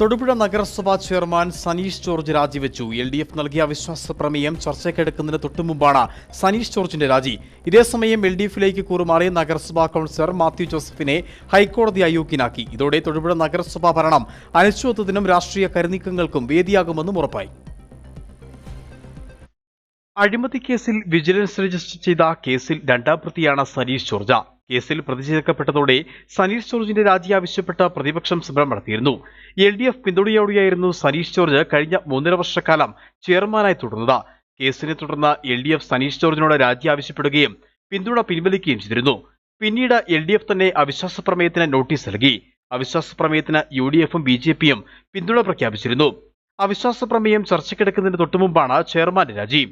തൊടുപുഴ നഗരസഭാ chairman Saneesh George രാജിവെച്ചു. L D F നൽകിയ അവിശ്വാസ പ്രമേയം ചർച്ചയ്ക്കെടുക്കുന്നതിന് തൊട്ടുമുമ്പാണ് സനീഷ് ജോർജിന്റെ രാജി. ഇതേസമയം എൽ ഡി എഫിലേക്ക് കൂറുമാറിയ നഗരസഭാ കൗൺസിലർ മാത്യു ജോസഫിനെ ഹൈക്കോടതി അയോഗ്യനാക്കി. ഇതോടെ തൊടുപുഴ നഗരസഭാ ഭരണം അനിശ്ചിതത്വത്തിനും രാഷ്ട്രീയ കരുനീക്കങ്ങൾക്കും വേദിയാകുമെന്നും ഉറപ്പായി. അഴിമതി കേസിൽ വിജിലൻസ് രജിസ്റ്റർ ചെയ്ത കേസിൽ രണ്ടാം പ്രതിയാണ് സനീഷ് ജോർജ. കേസിൽ പ്രതി ചേർക്കപ്പെട്ടതോടെ സനീഷ് ജോർജിന്റെ രാജി ആവശ്യപ്പെട്ട പ്രതിപക്ഷം സമരം നടത്തിയിരുന്നു എൽ ഡി എഫ് പിന്തുണയോടെയായിരുന്നു സനീഷ് ജോർജ് കഴിഞ്ഞ മൂന്നര വർഷക്കാലം ചെയർമാനായി തുടർന്നത് കേസിനെ തുടർന്ന് എൽ ഡി എഫ് സനീഷ് ജോർജിനോട് രാജി ആവശ്യപ്പെടുകയും പിന്തുണ പിൻവലിക്കുകയും ചെയ്തിരുന്നു പിന്നീട് എൽ ഡി എഫ് തന്നെ അവിശ്വാസ പ്രമേയത്തിന് നോട്ടീസ് നൽകി അവിശ്വാസ പ്രമേയത്തിന് യു ഡി എഫും ബി ജെ പിയും പിന്തുണ പ്രഖ്യാപിച്ചിരുന്നു അവിശ്വാസ പ്രമേയം ചർച്ചയ്ക്കെടുക്കുന്നതിന് തൊട്ടുമുമ്പാണ് ചെയർമാന്റെ രാജി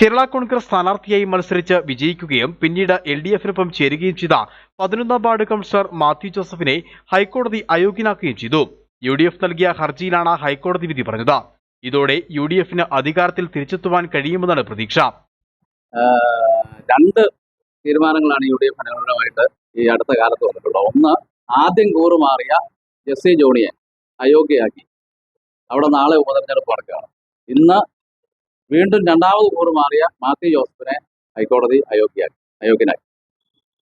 കേരള കോൺഗ്രസ് സ്ഥാനാർത്ഥിയായി മത്സരിച്ച് വിജയിക്കുകയും പിന്നീട് എൽ ഡി എഫിനൊപ്പം ചേരുകയും ചെയ്ത പതിനൊന്നാം വാർഡ് കൗൺസിലർ മാത്യു ജോസഫിനെ ഹൈക്കോടതി അയോഗ്യനാക്കുകയും ചെയ്തു. യു ഡി എഫ് നൽകിയ ഹർജിയിലാണ് ഹൈക്കോടതി വിധി പറഞ്ഞത്. ഇതോടെ യു ഡി എഫിന് അധികാരത്തിൽ തിരിച്ചെത്തുവാൻ കഴിയുമെന്നാണ് പ്രതീക്ഷ. രണ്ട് തീരുമാനങ്ങളാണ് യു ഡി എഫ് അനുകൂലമായിട്ട് ഈ അടുത്ത കാലത്ത് വന്നിട്ടുള്ളത്. ഒന്ന് ആദ്യം കൂറുമാറിയ എ ജോണിയെ അയോഗ്യയാക്കി അവിടെ നാളെ ഉപതെരഞ്ഞെടുപ്പ് നടക്കുകയാണ്. ഇന്ന് വീണ്ടും രണ്ടാമത് കൂറുമാറിയ മാത്യു ജോസഫിനെ ഹൈക്കോടതി അയോഗ്യയാക്കി അയോഗ്യനാക്കി.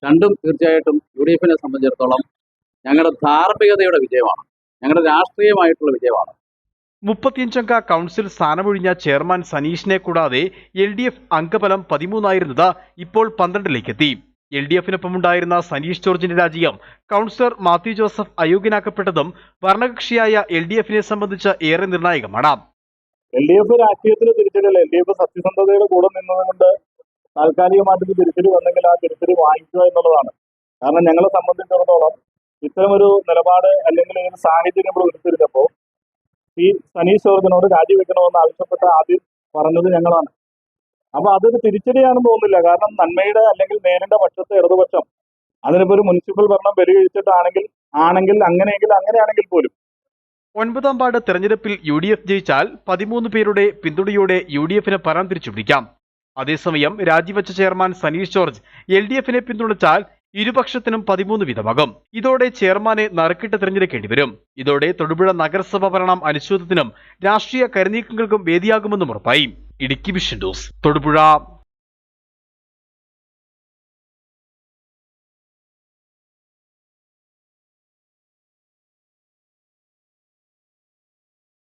രണ്ടും തീർച്ചയായിട്ടും യു ഡി എഫിനെ സംബന്ധിച്ചിടത്തോളം ഞങ്ങളുടെ ധാർമ്മികതയുടെ വിജയമാണ്. ഞങ്ങളുടെ രാഷ്ട്രീയമായിട്ടുള്ള വിജയമാണ്. മുപ്പത്തിയഞ്ചംഗ കൗൺസിൽ സ്ഥാനമൊഴിഞ്ഞ ചെയർമാൻ സനീഷിനെ കൂടാതെ എൽ ഡി എഫ് അംഗബലം പതിമൂന്നായിരുന്നത് ഇപ്പോൾ പന്ത്രണ്ടിലേക്കെത്തി. എൽ ഡി എഫിനൊപ്പമുണ്ടായിരുന്ന സനീഷ് ജോർജിന്റെ രാജ്യം കൗൺസിലർ മാത്യു ജോസഫ് അയോഗ്യനാക്കപ്പെട്ടതും ഭരണകക്ഷിയായ എൽ ഡി എഫിനെ സംബന്ധിച്ച് ഏറെ നിർണായകമാണ്. എൽ ഡി എഫ് രാഷ്ട്രീയത്തിൽ തിരിച്ചടിയല്ല. എൽ ഡി എഫ് സത്യസന്ധതയുടെ കൂടെ നിന്നതുകൊണ്ട് താൽക്കാലികമായിട്ട് തിരിച്ചടി വന്നെങ്കിൽ ആ തിരിച്ചടി വാങ്ങിക്കുക എന്നുള്ളതാണ്. കാരണം ഞങ്ങളെ സംബന്ധിച്ചിടത്തോളം ഇത്തരമൊരു നിലപാട് അല്ലെങ്കിൽ ഇങ്ങനെ സാഹചര്യം നമ്മൾ ഉരുത്തിരിഞ്ഞപ്പോൾ ഈ സനീഷ് ജോർജിനോട് രാജിവെക്കണമെന്ന് ആവശ്യപ്പെട്ട ആദ്യം പറഞ്ഞത് ഞങ്ങളാണ്. അപ്പൊ അതൊരു തിരിച്ചടിയാണെന്ന് തോന്നുന്നില്ല. കാരണം നന്മയുടെ അല്ലെങ്കിൽ നേരിന്റെ പക്ഷത്തെ ഇടതുപക്ഷം അതിനിപ്പോ ഒരു മുനിസിപ്പൽ ഭരണം ബലികഴിച്ചിട്ടാണെങ്കിൽ ആണെങ്കിൽ അങ്ങനെയെങ്കിൽ അങ്ങനെയാണെങ്കിൽ പോലും ഒൻപതാം വാർഡ് തെരഞ്ഞെടുപ്പിൽ യു ഡി എഫ് ജയിച്ചാൽ പതിമൂന്ന് പേരുടെ പിന്തുണയോടെ യു ഡി എഫിന് പരാം തിരിച്ചു പിടിക്കാം അതേസമയം രാജിവെച്ച chairman Saneesh George L D എഫിനെ പിന്തുണച്ചാൽ ഇരുപക്ഷത്തിനും പതിമൂന്ന് വീതമാകും. ഇതോടെ ചെയർമാനെ നറുക്കിട്ട് തിരഞ്ഞെടുക്കേണ്ടി വരും. ഇതോടെ തൊടുപുഴ നഗരസഭ ഭരണം അനുശോചനത്തിനും രാഷ്ട്രീയ കരുനീക്കങ്ങൾക്കും വേദിയാകുമെന്നും ഉറപ്പായി. Idukki vision news Thodupuzha.